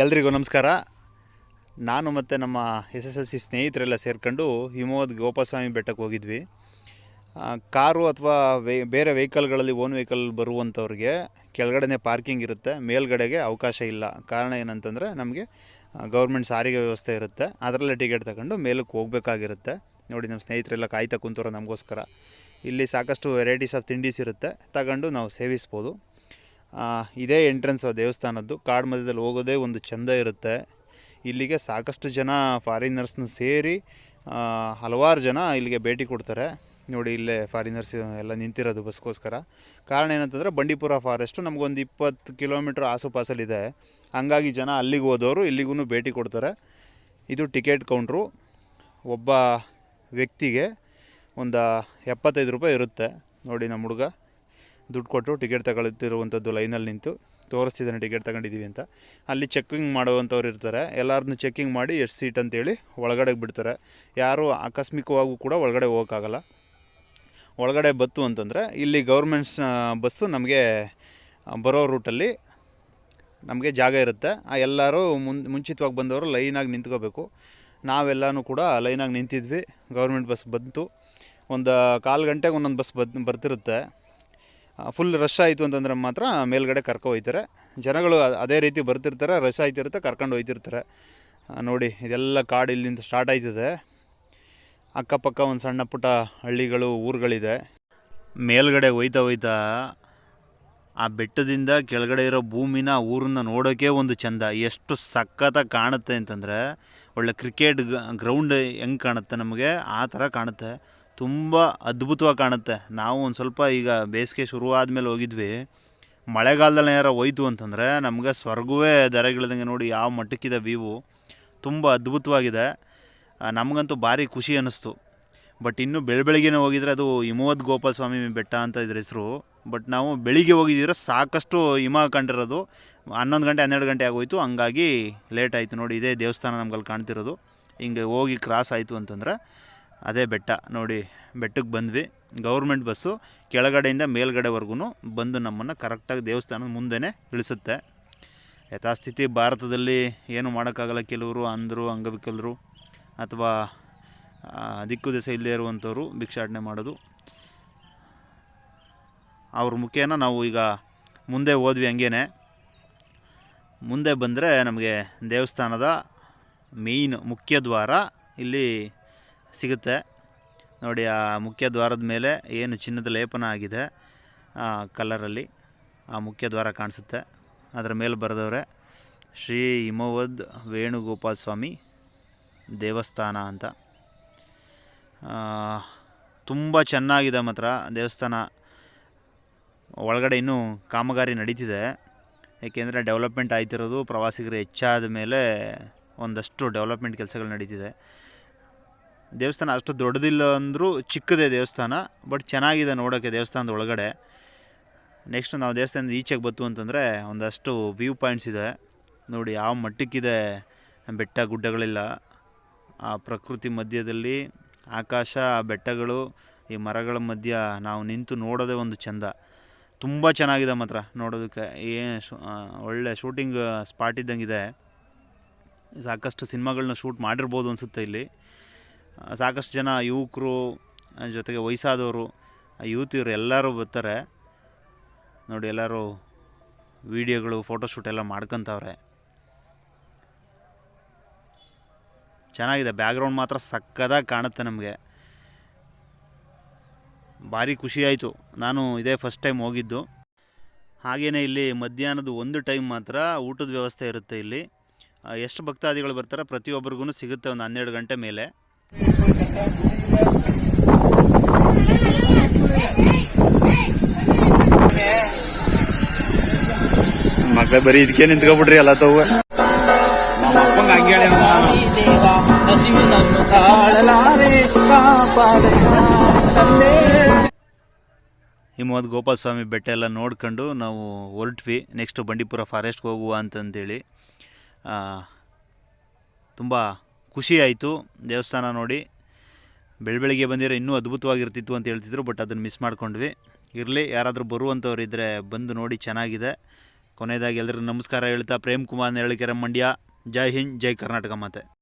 ಎಲ್ರಿಗೂ ನಮಸ್ಕಾರ. ನಾನು ಮತ್ತು ನಮ್ಮ ಎಸ್ ಎಸ್ ಎಲ್ ಸಿ ಸ್ನೇಹಿತರೆಲ್ಲ ಸೇರ್ಕೊಂಡು ಹಿಮವದ್ ಗೋಪಾಸ್ವಾಮಿ ಬೆಟ್ಟಕ್ಕೆ ಹೋಗಿದ್ವಿ. ಕಾರು ಅಥವಾ ವೆ, ಬೇರೆ ವೆಹಿಕಲ್ಗಳಲ್ಲಿ ಓನ್ ವೆಹಿಕಲ್ ಬರುವಂಥವ್ರಿಗೆ ಕೆಳಗಡೆನೇ ಪಾರ್ಕಿಂಗ್ ಇರುತ್ತೆ, ಮೇಲ್ಗಡೆಗೆ ಅವಕಾಶ ಇಲ್ಲ. ಕಾರಣ ಏನಂತಂದರೆ ನಮಗೆ ಗೌರ್ಮೆಂಟ್ ಸಾರಿಗೆ ವ್ಯವಸ್ಥೆ ಇರುತ್ತೆ. ಅದರಲ್ಲೇ ಟಿಕೆಟ್ ತಗೊಂಡು ಮೇಲಕ್ಕೆ ಹೋಗಬೇಕಾಗಿರುತ್ತೆ. ನೋಡಿ ನಮ್ಮ ಸ್ನೇಹಿತರೆಲ್ಲ ಕಾಯ್ತಾ ಕುಂತವ್ರು ನಮಗೋಸ್ಕರ. ಇಲ್ಲಿ ಸಾಕಷ್ಟು ವೆರೈಟೀಸ್ ಆಫ್ ತಿಂಡೀಸ್ ಇರುತ್ತೆ, ತಗೊಂಡು ನಾವು ಸೇವಿಸ್ಬೋದು. ಇದೇ ಎಂಟ್ರೆನ್ಸ್ ದೇವಸ್ಥಾನದ್ದು. ಕಾಡು ಮಧ್ಯದಲ್ಲಿ ಹೋಗೋದೇ ಒಂದು ಚೆಂದ ಇರುತ್ತೆ. ಇಲ್ಲಿಗೆ ಸಾಕಷ್ಟು ಜನ ಫಾರಿನರ್ಸ್ನು ಸೇರಿ ಹಲವಾರು ಜನ ಇಲ್ಲಿಗೆ ಭೇಟಿ ಕೊಡ್ತಾರೆ. ನೋಡಿ, ಇಲ್ಲೇ ಫಾರಿನರ್ಸ್ ಎಲ್ಲ ನಿಂತಿರೋದು ಬಸ್ಗೋಸ್ಕರ. ಕಾರಣ ಏನಂತಂದರೆ, ಬಂಡೀಪುರ ಫಾರೆಸ್ಟು ನಮಗೊಂದು ಇಪ್ಪತ್ತು ಕಿಲೋಮೀಟ್ರ್ ಆಸುಪಾಸಲ್ಲಿದೆ. ಹಂಗಾಗಿ ಜನ ಅಲ್ಲಿಗೆ ಹೋದವರು ಇಲ್ಲಿಗೂ ಭೇಟಿ ಕೊಡ್ತಾರೆ. ಇದು ಟಿಕೆಟ್ ಕೌಂಟ್ರು ಒಬ್ಬ ವ್ಯಕ್ತಿಗೆ ಒಂದು ಎಪ್ಪತ್ತೈದು ರೂಪಾಯಿ ಇರುತ್ತೆ. ನೋಡಿ, ನಮ್ಮ ಹುಡುಗ. ದುಡ್ಡು ಕೊಟ್ಟು ಟಿಕೆಟ್ ತಗೊಳ್ತಿರುವಂಥದ್ದು ಲೈನಲ್ಲಿ ನಿಂತು ತೋರಿಸ್ತಿದ್ದಾನೆ ಟಿಕೆಟ್ ತಗೊಂಡಿದ್ದೀವಿ ಅಂತ. ಅಲ್ಲಿ ಚೆಕ್ಕಿಂಗ್ ಮಾಡುವಂಥವ್ರು ಇರ್ತಾರೆ. ಎಲ್ಲರನ್ನೂ ಚೆಕ್ಕಿಂಗ್ ಮಾಡಿ ಎಷ್ಟು ಸೀಟ್ ಅಂತೇಳಿ ಒಳಗಡೆಗೆ ಬಿಡ್ತಾರೆ. ಯಾರು ಆಕಸ್ಮಿಕವಾಗೂ ಕೂಡ ಒಳಗಡೆ ಹೋಗೋಕ್ಕಾಗಲ್ಲ. ಒಳಗಡೆ ಬತ್ತು ಅಂತಂದರೆ ಇಲ್ಲಿ ಗೌರ್ಮೆಂಟ್ಸ್ ಬಸ್ಸು ನಮಗೆ ಬರೋ ರೂಟಲ್ಲಿ ನಮಗೆ ಜಾಗ ಇರುತ್ತೆ. ಆ, ಎಲ್ಲರೂ ಮುನ್, ಮುಂಚಿತವಾಗಿ ಬಂದವರು ಲೈನಾಗಿ ನಿಂತ್ಕೋಬೇಕು. ನಾವೆಲ್ಲನೂ ಕೂಡ ಲೈನಾಗಿ ನಿಂತಿದ್ವಿ. ಗೌರ್ಮೆಂಟ್ ಬಸ್ ಬಂತು. ಒಂದು ಕಾಲು ಗಂಟೆಗೆ ಒಂದೊಂದು ಬಸ್ ಬರ್ತಿರುತ್ತೆ. ಫುಲ್ ರಶ್ ಆಯಿತು ಅಂತಂದರೆ ಮಾತ್ರ ಮೇಲ್ಗಡೆ ಕರ್ಕೊ ಹೋಯ್ತಾರೆ. ಜನಗಳು ಅದೇ ರೀತಿ ಬರ್ತಿರ್ತಾರೆ ರಶ್ ಆಯ್ತಿರುತ್ತೆ, ಕರ್ಕೊಂಡು ಹೋಯ್ತಿರ್ತಾರೆ. ನೋಡಿ, ಇದೆಲ್ಲ ಕಾಡು ಇಲ್ಲಿಂದ ಸ್ಟಾರ್ಟ್ ಆಯ್ತದೆ. ಅಕ್ಕಪಕ್ಕ ಒಂದು ಸಣ್ಣ ಪುಟ್ಟ ಹಳ್ಳಿಗಳು, ಊರುಗಳಿದೆ. ಮೇಲ್ಗಡೆ ಹೋಯ್ತಾ ಹೋಯ್ತಾ ಆ ಬೆಟ್ಟದಿಂದ ಕೆಳಗಡೆ ಇರೋ ಭೂಮಿನ, ಊರನ್ನ ನೋಡೋಕೆ ಒಂದು ಚಂದ. ಎಷ್ಟು ಸಖತ್ತಾಗಿ ಕಾಣುತ್ತೆ ಅಂತಂದರೆ, ಒಳ್ಳೆ ಕ್ರಿಕೆಟ್ ಗ್ರೌಂಡ್ ಹೆಂಗೆ ಕಾಣುತ್ತೆ ನಮಗೆ? ಆ ಥರ ಕಾಣುತ್ತೆ. ತುಂಬ ಅದ್ಭುತವಾಗಿ ಕಾಣುತ್ತೆ. ನಾವು ಒಂದು ಸ್ವಲ್ಪ ಈಗ ಬೇಸಿಗೆ ಶುರು ಆದಮೇಲೆ ಹೋಗಿದ್ವಿ. ಮಳೆಗಾಲದಲ್ಲಿ ಏನಾರ ಹೋಯ್ತು ಅಂತಂದರೆ ನಮಗೆ ಸ್ವರ್ಗವೇ ದರಗಿಳ್ದಂಗೆ ನೋಡಿ ಯಾವ ಮಟ್ಟಕ್ಕಿದೆ ವ್ಯೂವು ತುಂಬ ಅದ್ಭುತವಾಗಿದೆ. ನಮಗಂತೂ ಭಾರಿ ಖುಷಿ ಅನ್ನಿಸ್ತು. ಬಟ್ ಇನ್ನು ಬೆಳ ಬೆಳಗ್ಗೆನೇ ಹೋಗಿದ್ರೆ ಅದು ಹಿಮವದ್ ಗೋಪಾಲ ಸ್ವಾಮಿ ಬೆಟ್ಟ ಅಂತ ಇದ್ರ ಹೆಸರು. ಬಟ್ ನಾವು ಬೆಳಿಗ್ಗೆ ಹೋಗಿದ್ದಿದ್ರೆ ಸಾಕಷ್ಟು ಹಿಮ ಕಂಡಿರೋದು. ಹನ್ನೊಂದು ಗಂಟೆ, ಹನ್ನೆರಡು ಗಂಟೆ ಆಗೋಯ್ತು. ಹಂಗಾಗಿ ಲೇಟ್ ಆಯಿತು ನೋಡಿ, ಇದೇ ದೇವಸ್ಥಾನ ನಮ್ಗಲ್ಲಿ ಕಾಣ್ತಿರೋದು. ಹಿಂಗೆ ಹೋಗಿ ಕ್ರಾಸ್ ಆಯಿತು ಅಂತಂದರೆ ಅದೇ ಬೆಟ್ಟ ನೋಡಿ ಬೆಟ್ಟಕ್ಕೆ ಬಂದ್ವಿ. ಗೌರ್ಮೆಂಟ್ ಬಸ್ಸು ಕೆಳಗಡೆಯಿಂದ ಮೇಲ್ಗಡೆವರೆಗೂ ಬಂದು ನಮ್ಮನ್ನು ಕರೆಕ್ಟಾಗಿ ದೇವಸ್ಥಾನದ ಮುಂದೆನೇ ಇಳಿಸುತ್ತೆ. ಯಥಾಸ್ಥಿತಿ ಭಾರತದಲ್ಲಿ ಏನು ಮಾಡೋಕ್ಕಾಗಲ್ಲ ಕೆಲವರು, ಅಂದರು, ಅಂಗವಿಕಲರು ಅಥವಾ ದಿಕ್ಕು ದಿವಸ ಇಲ್ಲದೇ ಇರುವಂಥವ್ರು ಭಿಕ್ಷಾಟನೆ ಮಾಡೋದು. ಅವ್ರ ಮುಖೇನ ನಾವು ಈಗ ಮುಂದೆ ಹೋದ್ವಿ ಹಂಗೇನೆ. ಮುಂದೆ ಬಂದರೆ ನಮಗೆ ದೇವಸ್ಥಾನದ ಮೇಯ್ನ್ ಮುಖ್ಯ ದ್ವಾರ ಇಲ್ಲಿ ಸಿಗುತ್ತೆ. ನೋಡಿ, ಆ ಮುಖ್ಯ ದ್ವಾರದ ಮೇಲೆ ಏನು ಚಿನ್ನದ ಲೇಪನ ಆಗಿದೆ, ಆ ಕಲರಲ್ಲಿ ಆ ಮುಖ್ಯ ದ್ವಾರ ಕಾಣಿಸುತ್ತೆ. ಅದರ ಮೇಲೆ ಬರೆದವ್ರೆ, ಶ್ರೀ ಹಿಮವದ್ ವೇಣುಗೋಪಾಲ ಸ್ವಾಮಿ ದೇವಸ್ಥಾನ ಅಂತ. ತುಂಬ ಚೆನ್ನಾಗಿದೆ ಮಾತ್ರ ದೇವಸ್ಥಾನ. ಒಳಗಡೆ ಇನ್ನೂ ಕಾಮಗಾರಿ ನಡೀತಿದೆ. ಏಕೆಂದರೆ ಡೆವಲಪ್ಮೆಂಟ್ ಆಯ್ತಿರೋದು ಪ್ರವಾಸಿಗರು ಹೆಚ್ಚಾದ ಮೇಲೆ ಒಂದಷ್ಟು ಡೆವಲಪ್ಮೆಂಟ್ ಕೆಲಸಗಳು ನಡೀತಿದೆ. ದೇವಸ್ಥಾನ ಅಷ್ಟು ದೊಡ್ಡದಿಲ್ಲ ಅಂದರೂ ಚಿಕ್ಕದೇ ದೇವಸ್ಥಾನ, ಬಟ್ ಚೆನ್ನಾಗಿದೆ ನೋಡೋಕ್ಕೆ ದೇವಸ್ಥಾನದ ಒಳಗಡೆ. ನೆಕ್ಸ್ಟ್ ನಾವು ದೇವಸ್ಥಾನದ ಈಚೆಗೆ ಬತ್ತು ಅಂತಂದರೆ ಒಂದಷ್ಟು ವ್ಯೂ ಪಾಯಿಂಟ್ಸ್ ಇದೆ. ನೋಡಿ ಯಾವ ಮಟ್ಟಕ್ಕಿದೆ ಬೆಟ್ಟ ಗುಡ್ಡಗಳಿಲ್ಲ. ಆ ಪ್ರಕೃತಿ ಮಧ್ಯದಲ್ಲಿ ಆಕಾಶ, ಆ ಬೆಟ್ಟಗಳು, ಈ ಮರಗಳ ಮಧ್ಯ ನಾವು ನಿಂತು ನೋಡೋದೇ ಒಂದು ಚಂದ. ತುಂಬ ಚೆನ್ನಾಗಿದೆ ಮಾತ್ರ ನೋಡೋದಕ್ಕೆ. ಏ ಒಳ್ಳೆ ಶೂಟಿಂಗ್ ಸ್ಪಾಟ್ ಇದ್ದಂಗಿದೆ. ಸಾಕಷ್ಟು ಸಿನಿಮಾಗಳನ್ನ ಶೂಟ್ ಮಾಡಿರ್ಬೋದು ಅನಿಸುತ್ತೆ ಇಲ್ಲಿ. ಸಾಕಷ್ಟು ಜನ ಯುವಕರು ಜೊತೆಗೆ ವಯಸ್ಸಾದವರು ಇವರು ಎಲ್ಲರೂ ಬರ್ತಾರೆ. ನೋಡಿ, ಎಲ್ಲರೂ ವೀಡಿಯೋಗಳು ಫೋಟೋಶೂಟ್ ಎಲ್ಲ ಮಾಡ್ಕೊತವ್ರೆ. ಚೆನ್ನಾಗಿದೆ. ಬ್ಯಾಕ್ಗ್ರೌಂಡ್ ಮಾತ್ರ ಸಕ್ಕದಾಗಿ ಕಾಣುತ್ತೆ ನಮಗೆ. ಭಾರಿ ಖುಷಿಯಾಯಿತು ನಾನು ಇದೇ ಫಸ್ಟ್ ಟೈಮ್ ಹೋಗಿದ್ದು. ಹಾಗೆಯೇ ಇಲ್ಲಿ ಮಧ್ಯಾಹ್ನದ ಒಂದು ಟೈಮ್ ಮಾತ್ರ ಊಟದ ವ್ಯವಸ್ಥೆ ಇರುತ್ತೆ ಇಲ್ಲಿ. ಎಷ್ಟು ಭಕ್ತಾದಿಗಳು ಬರ್ತಾರೆ ಪ್ರತಿಯೊಬ್ಬರಿಗೂ ಸಿಗುತ್ತೆ ಒಂದು ಹನ್ನೆರಡು ಗಂಟೆ ಮೇಲೆ. ಮಕ್ಕಳೇ ಬರೀ ಇದಕ್ಕೆ ನಿಂತ್ಕೊಬಿಡ್ರಿ ಎಲ್ಲ ತಗೋ ನಮ್ಮ ಅಪ್ಪಂಗ ಹಂಗೆ ಹಿಮವದ್ ಗೋಪಾಲ ಸ್ವಾಮಿ ಬೆಟ್ಟ ಎಲ್ಲ ನೋಡ್ಕೊಂಡು ನಾವು ಹೊರಟ್ವಿ. ನೆಕ್ಸ್ಟ್ ಬಂಡೀಪುರ ಫಾರೆಸ್ಟ್ಗೆ ಹೋಗುವ ಅಂತಂದೇಳಿ. ತುಂಬ ಖುಷಿ ಆಯಿತು. ದೇವಸ್ಥಾನ ನೋಡಿ. ಬೆಳ ಬೆಳಿಗ್ಗೆ ಬಂದಿರೋ ಇನ್ನೂ ಅದ್ಭುತವಾಗಿರ್ತಿತ್ತು ಅಂತ ಹೇಳ್ತಿದ್ರು, ಬಟ್ ಅದನ್ನು ಮಿಸ್ ಮಾಡ್ಕೊಂಡ್ವಿ. ಇರಲಿ, ಯಾರಾದರೂ ಬರುವಂಥವ್ರು ಇದ್ದರೆ ಬಂದು ನೋಡಿ ಚೆನ್ನಾಗಿದೆ. ಕೊನೆಯದಾಗಿ ಎಲ್ಲರೂ ನಮಸ್ಕಾರ ಹೇಳ್ತಾ, ಪ್ರೇಮ್ ಕುಮಾರ್, ನೆರಳಿಕೆರೆ ಮಂಡ್ಯ. ಜೈ ಹಿಂದ್, ಜೈ ಕರ್ನಾಟಕ ಮಾತೆ.